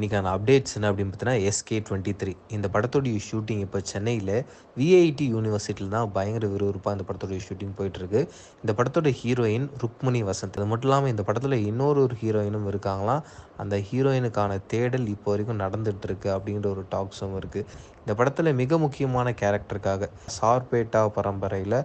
இன்றைக்கான அப்டேட்ஸ் என்ன அப்படின்னு பார்த்தீங்கன்னா எஸ்கே டுவெண்ட்டி த்ரீ இந்த படத்துடைய ஷூட்டிங் இப்போ சென்னையில் விஐடி யூனிவர்சிட்டியில் தான் பயங்கர விறுவிறுப்பாக இந்த படத்துடைய ஷூட்டிங் போயிட்டுருக்கு. இந்த படத்தோட ஹீரோயின் ருக்மணி வசந்த். அது மட்டும் இல்லாமல் இந்த படத்தில் இன்னொரு ஒரு ஹீரோயினும் இருக்காங்களாம். அந்த ஹீரோயினுக்கான தேடல் இப்போ வரைக்கும் நடந்துகிட்ருக்கு அப்படிங்கிற அப்படின்ற ஒரு டாக்ஸும் இருக்குது இந்த படத்தில் மிக முக்கியமான கேரக்டருக்காக சார்பேட்டா பரம்பரையில்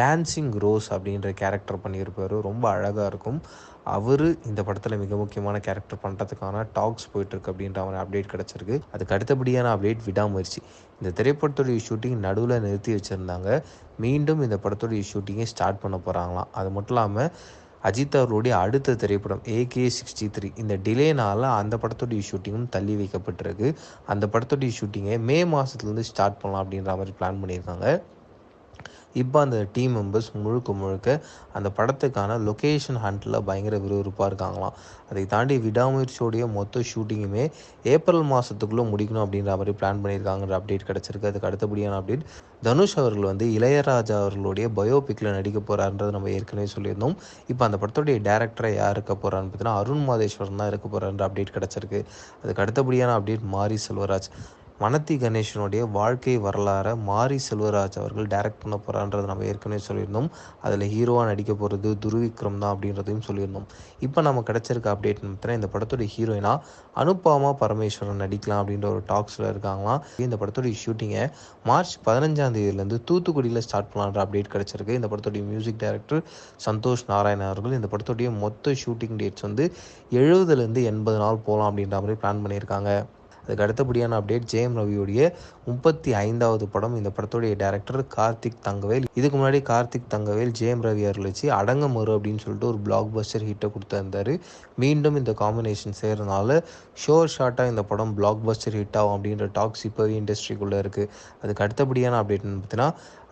டான்சிங் ரோஸ் அப்படின்ற கேரக்டர் பண்ணியிருப்பார். ரொம்ப அழகாக இருக்கும். அவர் இந்த படத்தில் மிக முக்கியமான கேரக்டர் பண்ணுறதுக்கான டாக்ஸ் போயிட்டுருக்கு அப்படின்ற அவன் அப்டேட் கிடச்சிருக்கு. அதுக்கு அடுத்தபடியான அப்டேட் விடாமுயற்சி. இந்த திரைப்படத்துடைய ஷூட்டிங் நடுவில் நிறுத்தி வச்சுருந்தாங்க. மீண்டும் இந்த படத்துடைய ஷூட்டிங்கை ஸ்டார்ட் பண்ண போகிறாங்களாம் அது மட்டும் இல்லாமல் அஜித் அவர்களுடைய அடுத்த திரைப்படம் ஏகே சிக்ஸ்டி த்ரீ இந்த டிலேனால் அந்த படத்துடைய ஷூட்டிங்கும் தள்ளி வைக்கப்பட்டிருக்கு. அந்த படத்துடைய ஷூட்டிங்கை மே மாதத்துலேருந்து ஸ்டார்ட் பண்ணலாம் அப்படின்ற மாதிரி பிளான் பண்ணியிருக்காங்க. இப்போ அந்த டீம் மெம்பர்ஸ் முழுக்க முழுக்க அந்த படத்துக்கான லொக்கேஷன் ஹண்டில் பயங்கர விறுவிறுப்பாக இருக்காங்களாம். அதை தாண்டி விடாமுயற்சியோடைய மொத்த ஷூட்டிங்குமே ஏப்ரல் மாதத்துக்குள்ளே முடிக்கணும் அப்படின்ற மாதிரி பிளான் பண்ணியிருக்காங்கிற அப்டேட் கிடச்சிருக்கு. அதுக்கு அடுத்தபடியான அப்டேட் தனுஷ் அவர்கள் வந்து இளையராஜா அவர்களுடைய பயோபிக்கில் நடிக்க போகிறாருன்றது நம்ம ஏற்கனவே சொல்லியிருந்தோம். இப்போ அந்த படத்துடைய டேரக்டரை யார் இருக்க போகிறான்னு பார்த்தீங்கன்னா அருண் மாதேஸ்வரன் தான் இருக்க போகிறான்ற அப்டேட் கிடச்சிருக்கு. அதுக்கு அடுத்தபடியான அப்டேட் மாரி செல்வராஜ். மனத்தி கணேஷனுடைய வாழ்க்கை வரலாறை மாரி செல்வராஜ் அவர்கள் டைரக்ட் பண்ண போகிறான்றது நம்ம ஏற்கனவே சொல்லியிருந்தோம். அதில் ஹீரோவாக நடிக்க போகிறது துருவிக்ரம் தான் அப்படின்றதையும் சொல்லியிருந்தோம். இப்போ நம்ம கிடச்சிருக்க அப்டேட் பார்த்தீங்கன்னா இந்த படத்துடைய ஹீரோயினா அனுபாமா பரமேஸ்வரன் நடிக்கலாம் அப்படின்ற ஒரு டாக்ஸில் இருக்காங்களாம். இந்த படத்துடைய ஷூட்டிங்கை மார்ச் பதினஞ்சாம் தேதியிலேருந்து தூத்துக்குடியில் ஸ்டார்ட் பண்ணலான்ற அப்டேட் கிடச்சிருக்கு. இந்த படத்துடைய மியூசிக் டைரக்டர் சந்தோஷ் நாராயண அவர்கள் இந்த படத்துடைய மொத்த ஷூட்டிங் டேட்ஸ் வந்து எழுபதுலேருந்து எண்பது நாள் போகலாம் அப்படின்ற மாதிரி பிளான் பண்ணியிருக்காங்க. அதுக்கு அடுத்தபடியான அப்டேட் ஜெயம் ரவியுடைய முப்பத்தி ஐந்தாவது படம். இந்த படத்துடைய டேரக்டர் கார்த்திக் தங்கவேல். இதுக்கு முன்னாடி கார்த்திக் தங்கவேல் ஜெயம் ரவி அருளிச்சு அடங்க மறு அப்படின்னு சொல்லிட்டு ஒரு பிளாக் பஸ்டர் ஹிட்டை கொடுத்துருந்தாரு. மீண்டும் இந்த காம்பினேஷன் செய்கிறதுனால ஷோர் ஷார்ட்டாக இந்த படம் பிளாக் பஸ்டர் ஹிட் ஆகும் அப்படின்ற டாக்ஸ் இப்போவே இண்டஸ்ட்ரிக்குள்ளே இருக்குது அதுக்கு அடுத்தபடியான அப்டேட்னு பார்த்தீங்கன்னா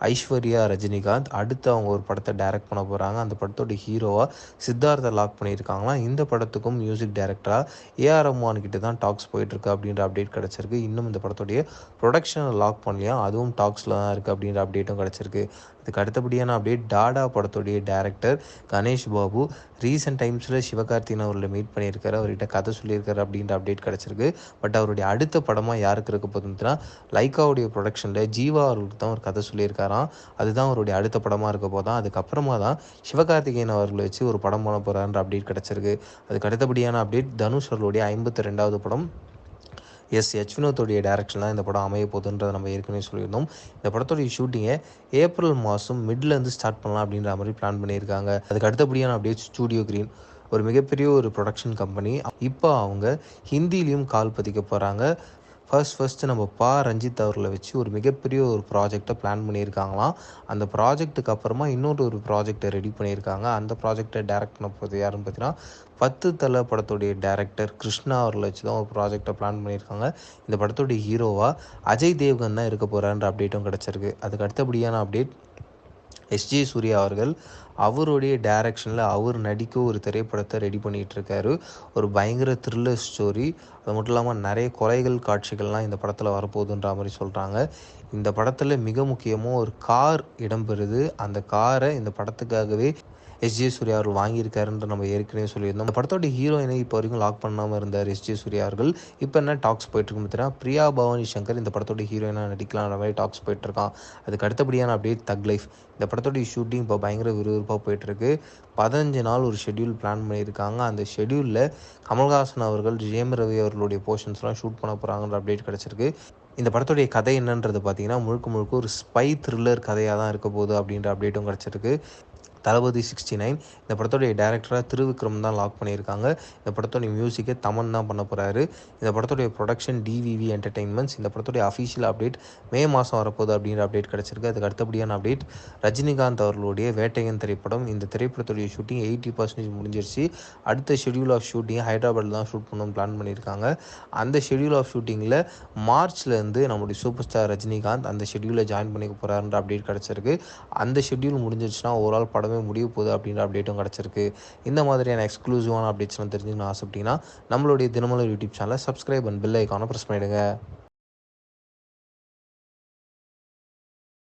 ஐஸ்வர்யா ரஜினிகாந்த். அடுத்து அவங்க ஒரு படத்தை டைரக்ட் பண்ண போகிறாங்க அந்த படத்தோட ஹீரோவாக சித்தார்த்தை லாக் பண்ணியிருக்காங்களாம் இந்த படத்துக்கும் மியூசிக் டைரக்டராக ஏஆர் ரஹ்மான் கிட்ட தான் டாக்ஸ் போயிட்டுருக்கு அப்படின்ற அப்டேட் கிடச்சிருக்கு. இன்னும் இந்த படத்துடைய ப்ரொடக்ஷனை லாக் பண்ணலையா? அதுவும் டாக்ஸில் தான் இருக்குது அப்படின்ற அப்டேட்டும் கிடச்சிருக்கு. அதுக்கு அடுத்தபடியான அப்டேட் டாடா படத்துடைய டேரக்டர் கணேஷ் பாபு. ரீசெண்ட் டைம்ஸில் சிவகார்த்திகன் அவர்களை மீட் பண்ணியிருக்காரு. அவர்கிட்ட கதை சொல்லியிருக்காரு அப்படின்ற அப்டேட் கிடச்சிருக்கு. பட் அவருடைய அடுத்த படமாக யாருக்கு இருக்க போதுன்னா லைக்காவுடைய ப்ரொடக்ஷனில் ஜீவா அவர்களுக்கு தான் ஒரு கதை சொல்லியிருக்காராம் அதுதான் அவருடைய அடுத்த படமாக இருக்க போதான் அதுக்கப்புறமா தான் சிவகார்த்திகேயன் அவர்களை வச்சு ஒரு படம் பண்ண போகிறான்ற அப்டேட் கிடச்சிருக்கு. அதுக்கு அடுத்தபடியான அப்டேட் தனுஷ் அவர்களுடைய ஐம்பத்தி ரெண்டாவது படம். எஸ் எச் வினோத்தோடைய டேரக்ஷனில் இந்த படம் அமைய போகுதுன்றதை நம்ம ஏற்கனவே சொல்லியிருந்தோம். இந்த படத்தோடைய ஷூட்டிங்கை ஏப்ரல் மாதம் மிட்லேருந்து ஸ்டார்ட் பண்ணலாம் அப்படின்ற மாதிரி பிளான் பண்ணியிருக்காங்க. அதுக்கு அடுத்தபடியான அப்டேட் ஸ்டூடியோ க்ரீன் ஒரு மிகப்பெரிய ஒரு ப்ரொடக்ஷன் கம்பெனி இப்போ அவங்க ஹிந்திலையும் கால் பதிக்க போகிறாங்க ஃபர்ஸ்ட் ஃபஸ்ட்டு நம்ம பா. ரஞ்சித் அவர்களை வச்சு ஒரு மிகப்பெரிய ஒரு ப்ராஜெக்டை பிளான் பண்ணியிருக்காங்களாம். அந்த ப்ராஜெக்ட்டுக்கு அப்புறமா இன்னொரு ஒரு ப்ராஜெக்டை ரெடி பண்ணியிருக்காங்க. அந்த ப்ராஜெக்டை டேரக்ட் பண்ண போகிறது யாருன்னு பார்த்தீங்கன்னா பத்து தலை படத்துடைய டேரக்டர் கிருஷ்ணா அவர்களை வச்சு தான் ஒரு ப்ராஜெக்டை பிளான் பண்ணியிருக்காங்க. இந்த படத்துடைய ஹீரோவாக அஜய் தேவ்கன் தான் இருக்க போகிறான்ற அப்டேட்டும் கிடச்சிருக்கு. அதுக்கு அடுத்தபடியான அப்டேட் எஸ்ஜே சூர்யா அவர்கள் அவருடைய டைரக்ஷனில் அவர் நடிக்க ஒரு திரைப்படத்தை ரெடி பண்ணிகிட்ருக்காரு ஒரு பயங்கர த்ரில்லர் ஸ்டோரி அது மட்டும் இல்லாமல் நிறைய கொலைகள் காட்சிகள்லாம் இந்த படத்தில் வரப்போகுதுன்ற மாதிரி சொல்கிறாங்க இந்த படத்தில் மிக முக்கியமாக ஒரு கார் இடம்பெறுது. அந்த காரை இந்த படத்துக்காகவே எஸ் ஜே சூர்யா அவர்கள் வாங்கியிருக்காருன்ற நம்ம ஏற்கனவே சொல்லியிருந்தோம். அந்த படத்தோட ஹீரோயினை இப்போ வரைக்கும் லாக் பண்ணாமல் இருந்தார் எஸ் ஜே சூர்யா அவர்கள். இப்போ என்ன டாக்ஸ் போயிட்டுருக்கு பார்த்தீங்கன்னா பிரியா பவானி சங்கர் இந்த படத்தோட ஹீரோயினாக நடிக்கலாம்ன்ற மாதிரி டாக்ஸ் போயிட்டுருக்கான் அதுக்கு அடுத்தபடியான அப்டேட் தக் லைஃப் இந்த படத்தோடைய ஷூட்டிங் இப்போ பயங்கர விறுவிறுப்பாக போயிட்டுருக்கு பதினஞ்சு நாள் ஒரு ஷெட்யூல் பிளான் பண்ணியிருக்காங்க. அந்த ஷெட்யூலில் கமல்ஹாசன் அவர்கள் ஜேம் ரவி அவர்களுடைய போர்ஷன்ஸ்லாம் ஷூட் பண்ண போகிறாங்கன்ற அப்டேட் கிடச்சிருக்கு. இந்த படத்துடைய கதை என்னன்றது பார்த்தீங்கன்னா முழுக்க முழுக்க ஒரு ஸ்பை த்ரில்லர் கதையாக தான் இருக்க போகுது அப்படின்ற அப்டேட்டும் கிடச்சிருக்கு. தளபதி சிக்ஸ்டி நைன் இந்த படத்துடைய டேரக்டராக திருவிக்ரம் தான் லாக் பண்ணியிருக்காங்க. இந்த படத்துடைய மியூசிக்கை தமன் தான் பண்ண போகிறாரு இந்த படத்துடைய ப்ரொடக்ஷன் டிவிவி என்டர்டெயின்மெண்ட்ஸ் இந்த படத்துடைய அஃபீஷியல் அப்டேட் மே மாதம் வரப்போகுது அப்படின்ற அப்டேட் கிடச்சிருக்கு. அதுக்கு அடுத்தபடியான அப்டேட் ரஜினிகாந்த் அவர்களுடைய வேட்டையன் திரைப்படம். இந்த திரைப்படத்துடைய ஷூட்டிங் எயிட்டி பர்சன்டேஜ் முடிஞ்சிருச்சு. அடுத்த ஷெடியூல் ஆஃப் ஷூட்டிங் ஹைதராபாத்தில் தான் ஷூட் பண்ணணும்னு பிளான் பண்ணியிருக்காங்க. அந்த ஷெடியூல் ஆஃப் ஷூட்டிங்கில் மார்ச்லேருந்து நம்முடைய சூப்பர் ஸ்டார் ரஜினிகாந்த் அந்த ஷெடியூலில் ஜாயின் பண்ணிக்க போகிறாருன்ற அப்டேட் கிடச்சிருக்கு. அந்த ஷெடியூல் முடிஞ்சிருச்சுன்னா ஓவரால் படம் படமே முடிய போகுது அப்படின்ற அப்டேட்டும் கிடச்சிருக்கு. இந்த மாதிரியான எக்ஸ்க்ளூசிவான அப்டேட்ஸ்லாம் தெரிஞ்சுக்கணும் ஆசைப்பட்டீங்கன்னா நம்மளுடைய தினமலர் யூடியூப் சேனலை சப்ஸ்கிரைப் அண்ட் பில் ஐக்கானை ப்ரெஸ் பண்ணிவிடுங்க